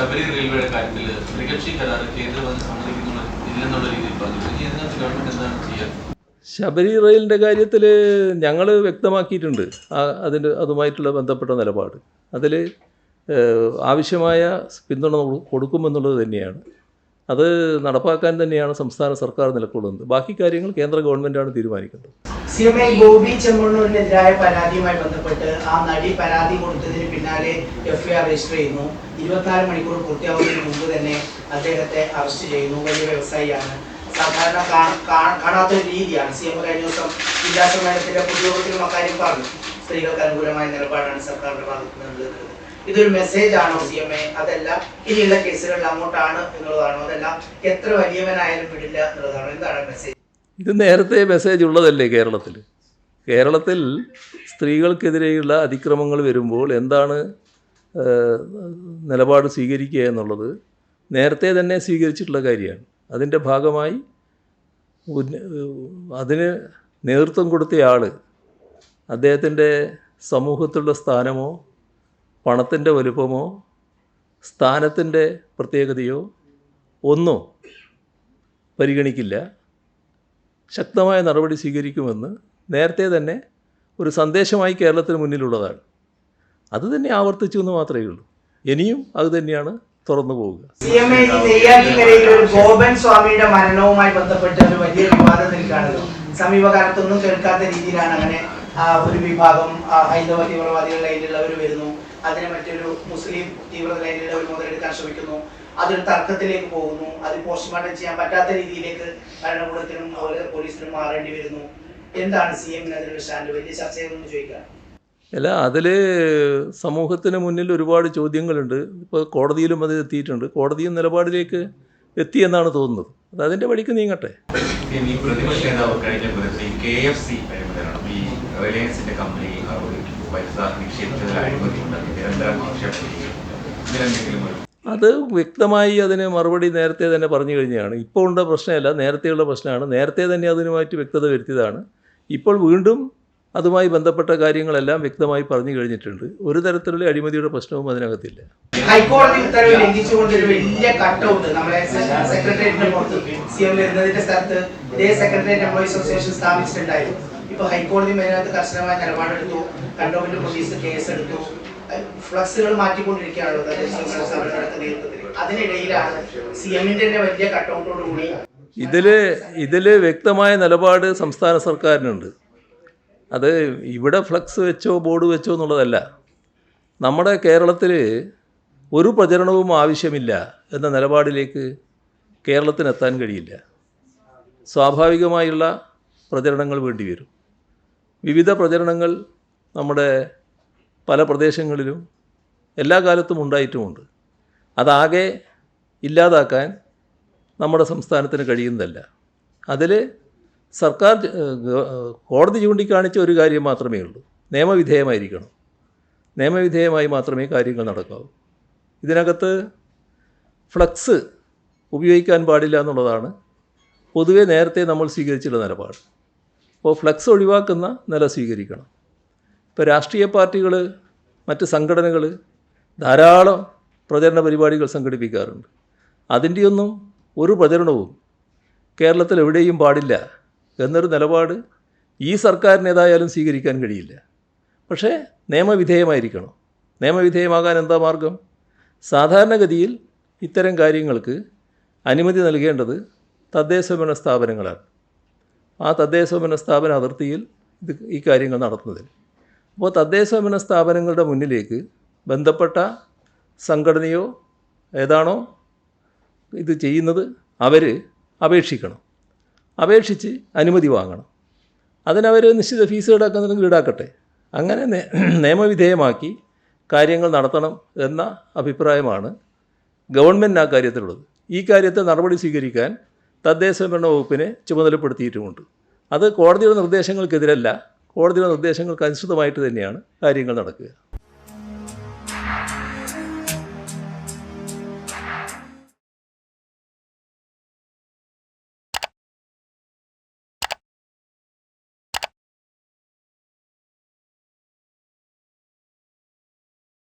ശബരി റെയിൽവേയുടെ കാര്യത്തിൽ ത്രികക്ഷി കരാർ കേന്ദ്രമന്ത്രി സമ്മതിക്കുന്നുള്ള രീതിയിൽ പറഞ്ഞു ഇനി ഗവൺമെന്റ് എന്താണ് ചെയ്യുക ശബരി റെയിലിന്റെ കാര്യത്തിൽ ഞങ്ങൾ വ്യക്തമാക്കിയിട്ടുണ്ട്. അതിന്റെ അതുമായിട്ടുള്ള ബന്ധപ്പെട്ട നിലപാട്. അതിൽ ആവശ്യമായ പിന്തുണ കൊടുക്കുമെന്നുള്ളത് തന്നെയാണ്. അത് നടപ്പാക്കാൻ തന്നെയാണ് സംസ്ഥാന സർക്കാർ നിലകൊള്ളുന്നത് ബാക്കി കാര്യങ്ങൾ കേന്ദ്ര ഗവൺമെന്റാണ് തീരുമാനിക്കേണ്ടത്. സി എം ഐ ഗോപി ചെമ്മണ്ണൂരിനെതിരായ പരാതിയുമായി ബന്ധപ്പെട്ട് ആ നടി പരാതി കൊടുത്തതിന് പിന്നാലെ എഫ്ഐആർ രജിസ്റ്റർ ചെയ്യുന്നു. ഇരുപത്തിനാല് മണിക്കൂർ പൂർത്തിയാവുന്നതിന് മുമ്പ് തന്നെ അദ്ദേഹത്തെ അറസ്റ്റ് ചെയ്യുന്നു. വലിയ വ്യവസായിയാണ്. സാധാരണ കാ- കാ- കാണാത്ത ഒരു രീതിയാണ്. സി എം കഴിഞ്ഞ ദിവസം ജില്ലാ സമ്മേളനത്തിന്റെ പൊതുയോഗത്തിലും അക്കാര്യം പറഞ്ഞു. സ്ത്രീകൾക്ക് അനുകൂലമായ നിലപാടാണ് സർക്കാരിന്റെ ഭാഗത്ത് എന്നുള്ളത്. ഇതൊരു മെസ്സേജ് ആണോ സി എം എ? അതല്ല ഇനിയുള്ള കേസുകളിൽ അങ്ങോട്ടാണ് എന്നുള്ളതാണോ? അതല്ല എത്ര വലിയവനായാലും വിടില്ല എന്നുള്ളതാണോ? എന്താണ് മെസ്സേജ് ഇത് നേരത്തെ മെസ്സേജ് ഉള്ളതല്ലേ കേരളത്തിൽ? കേരളത്തിൽ സ്ത്രീകൾക്കെതിരെയുള്ള അതിക്രമങ്ങൾ വരുമ്പോൾ എന്താണ് നിലപാട് സ്വീകരിക്കുക എന്നുള്ളത് നേരത്തെ തന്നെ സ്വീകരിച്ചിട്ടുള്ള കാര്യമാണ്. അതിന്റെ ഭാഗമായി അതിന് നേതൃത്വം കൊടുത്തയാൾ അദ്ദേഹത്തിന്റെ സമൂഹത്തിലുള്ള സ്ഥാനമോ പണത്തിന്റെ വലുപ്പമോ സ്ഥാനത്തിന്റെ പ്രത്യേകതയോ ഒന്നോ പരിഗണിക്കില്ല. ശക്തമായ നടപടി സ്വീകരിക്കുമെന്ന് നേരത്തെ തന്നെ ഒരു സന്ദേശമായി കേരളത്തിന് മുന്നിലുള്ളതാണ്. അത് തന്നെ ആവർത്തിച്ചു എന്ന് മാത്രമേ ഉള്ളൂ. ഇനിയും അത് തന്നെയാണ് തുറന്നു പോവുക. ഗോപൻ സ്വാമിയുടെ മരണവുമായി ബന്ധപ്പെട്ട് ഒരു വലിയ വിവാദം നിൽക്കുകയാണല്ലോ. സമീപകാലത്തൊന്നും കേൾക്കാത്ത രീതിയിലാണ് അങ്ങനെ ഒരു വിഭാഗം ഹൈന്ദവ തീവ്രവാദികളുടെ ലൈനിലുള്ളവർ വരുന്നു. അതിനെ മറ്റൊരു മുസ്ലിം തീവ്രത ലൈനിലുള്ളവർ മുതലെടുക്കാൻ ശ്രമിക്കുന്നു. അതൊരു തർക്കത്തിലേക്ക് പോകുന്നു. അത് പോസ്റ്റ്മോർട്ടം ചെയ്യാൻ പറ്റാത്ത രീതിയിലേക്ക് ഭരണകൂടത്തിനും അതുപോലെ പോലീസിനും മാറേണ്ടി വരുന്നു. എന്താണ് സി എം അതിനുള്ള സ്റ്റാൻഡ്? വലിയ ചർച്ചയൊന്നും ചോദിക്കാം. അല്ല അതിൽ സമൂഹത്തിന് മുന്നിൽ ഒരുപാട് ചോദ്യങ്ങളുണ്ട്. ഇപ്പോൾ കോടതിയിലും അത് എത്തിയിട്ടുണ്ട്. കോടതിയും നിലപാടിലേക്ക് എത്തിയെന്നാണ് തോന്നുന്നത്. അത് അതിന്റെ വഴിക്ക് നീങ്ങട്ടെ. ഈ പ്രതിപക്ഷ നേതാവ് കഴിഞ്ഞ ദിവസം ഈ കെ എഫ് സി ഈ റിലയൻസിന്റെ കമ്പനി പൈസ നിക്ഷേപിച്ചതിൽ അഴിമതിയുണ്ട് നിരന്തരം നിക്ഷേപം ഇതിലെന്തെങ്കിലും ഒരു അത് വ്യക്തമായി അതിന് മറുപടി നേരത്തെ തന്നെ പറഞ്ഞു കഴിഞ്ഞതാണ് ഇപ്പോൾ ഉള്ള പ്രശ്നമല്ല നേരത്തെയുള്ള പ്രശ്നമാണ്. നേരത്തെ തന്നെ അതിനുമായിട്ട് വ്യക്തത വരുത്തിയതാണ്. ഇപ്പോൾ വീണ്ടും അതുമായി ബന്ധപ്പെട്ട കാര്യങ്ങളെല്ലാം വ്യക്തമായി പറഞ്ഞു കഴിഞ്ഞിട്ടുണ്ട്. ഒരു തരത്തിലുള്ള അഴിമതിയുടെ പ്രശ്നവും അതിനകത്തില്ല. ഹൈക്കോടതി ഉത്തരവ് ഹൈക്കോടതി അതിനകത്ത് കർശനമായ നിലപാടെടുത്തു. പോലീസ് കേസെടുത്തു. ഫ്ലക്സുകൾ മാറ്റിക്കൊണ്ടിരിക്കുകയാണല്ലോ അതിനിടയിലാണ് സി എമ്മിന്റെ വലിയ കട്ടൗട്ടോട് കൂടി ഇതിൽ ഇതിൽ വ്യക്തമായ നിലപാട് സംസ്ഥാന സർക്കാരിനുണ്ട്. അത് ഇവിടെ ഫ്ലക്സ് വെച്ചോ ബോർഡ് വെച്ചോ എന്നുള്ളതല്ല. നമ്മുടെ കേരളത്തിൽ ഒരു പ്രചരണവും ആവശ്യമില്ല എന്ന നിലപാടിലേക്ക് കേരളത്തിനെത്താൻ കഴിയില്ല. സ്വാഭാവികമായുള്ള പ്രചരണങ്ങൾ വേണ്ടി വരും വിവിധ പ്രചരണങ്ങൾ നമ്മുടെ പല പ്രദേശങ്ങളിലും എല്ലാ കാലത്തും ഉണ്ടായിട്ടുമുണ്ട്. അതാകെ ഇല്ലാതാക്കാൻ നമ്മുടെ സംസ്ഥാനത്തിന് കഴിയുന്നതല്ല. അതിൽ സർക്കാർ കോടതി ചൂണ്ടിക്കാണിച്ച ഒരു കാര്യം മാത്രമേ ഉള്ളൂ. നിയമവിധേയമായിരിക്കണം. നിയമവിധേയമായി മാത്രമേ കാര്യങ്ങൾ നടക്കാവൂ. ഇതിനകത്ത് ഫ്ലക്സ് ഉപയോഗിക്കാൻ പാടില്ല എന്നുള്ളതാണ് പൊതുവേ നേരത്തെ നമ്മൾ സ്വീകരിച്ചിട്ടുള്ള നിലപാട്. അപ്പോൾ ഫ്ലക്സ് ഒഴിവാക്കുന്ന നില സ്വീകരിക്കണം. ഇപ്പോൾ രാഷ്ട്രീയ പാർട്ടികൾ മറ്റ് സംഘടനകൾ ധാരാളം പ്രചരണ പരിപാടികൾ സംഘടിപ്പിക്കാറുണ്ട്. അതിന്റെയൊന്നും ഒരു പ്രചരണവും കേരളത്തിൽ എവിടെയും പാടില്ല എന്നൊരു നിലപാട് ഈ സർക്കാരിനേതായാലും സ്വീകരിക്കാൻ കഴിയില്ല. പക്ഷേ നിയമവിധേയമായിരിക്കണം. നിയമവിധേയമാകാൻ എന്താ മാർഗം? സാധാരണഗതിയിൽ ഇത്തരം കാര്യങ്ങൾക്ക് അനുമതി നൽകേണ്ടത് തദ്ദേശ തദ്ദേശഭരണ സ്ഥാപനങ്ങളാണ്. ആ തദ്ദേശ തദ്ദേശഭരണ സ്ഥാപന അതിർത്തിയിൽ ഇത് ഈ കാര്യങ്ങൾ നടത്തുന്നതിന്. അപ്പോൾ തദ്ദേശഭരണ സ്ഥാപനങ്ങളുടെ മുന്നിലേക്ക് ബന്ധപ്പെട്ട സംഘടനയോ ഏതാണോ ഇത് ചെയ്യുന്നത് അവർ അപേക്ഷിക്കണം. അപേക്ഷിച്ച് അനുമതി വാങ്ങണം. അതിനവർ നിശ്ചിത ഫീസ് ഈടാക്കുന്നുണ്ടെങ്കിൽ ഈടാക്കട്ടെ. അങ്ങനെ നിയമവിധേയമാക്കി കാര്യങ്ങൾ നടത്തണം എന്ന അഭിപ്രായമാണ് ഗവൺമെന്റ് ആ കാര്യത്തിലുള്ളത്. ഈ കാര്യത്തെ നടപടി സ്വീകരിക്കാൻ തദ്ദേശ ഭരണ വകുപ്പിനെ ചുമതലപ്പെടുത്തിയിട്ടുമുണ്ട്. അത് കോടതിയുടെ നിർദ്ദേശങ്ങൾക്കെതിരല്ല കോടതിയുടെ നിർദ്ദേശങ്ങൾക്ക് അനുസൃതമായിട്ട് തന്നെയാണ് കാര്യങ്ങൾ നടക്കുക.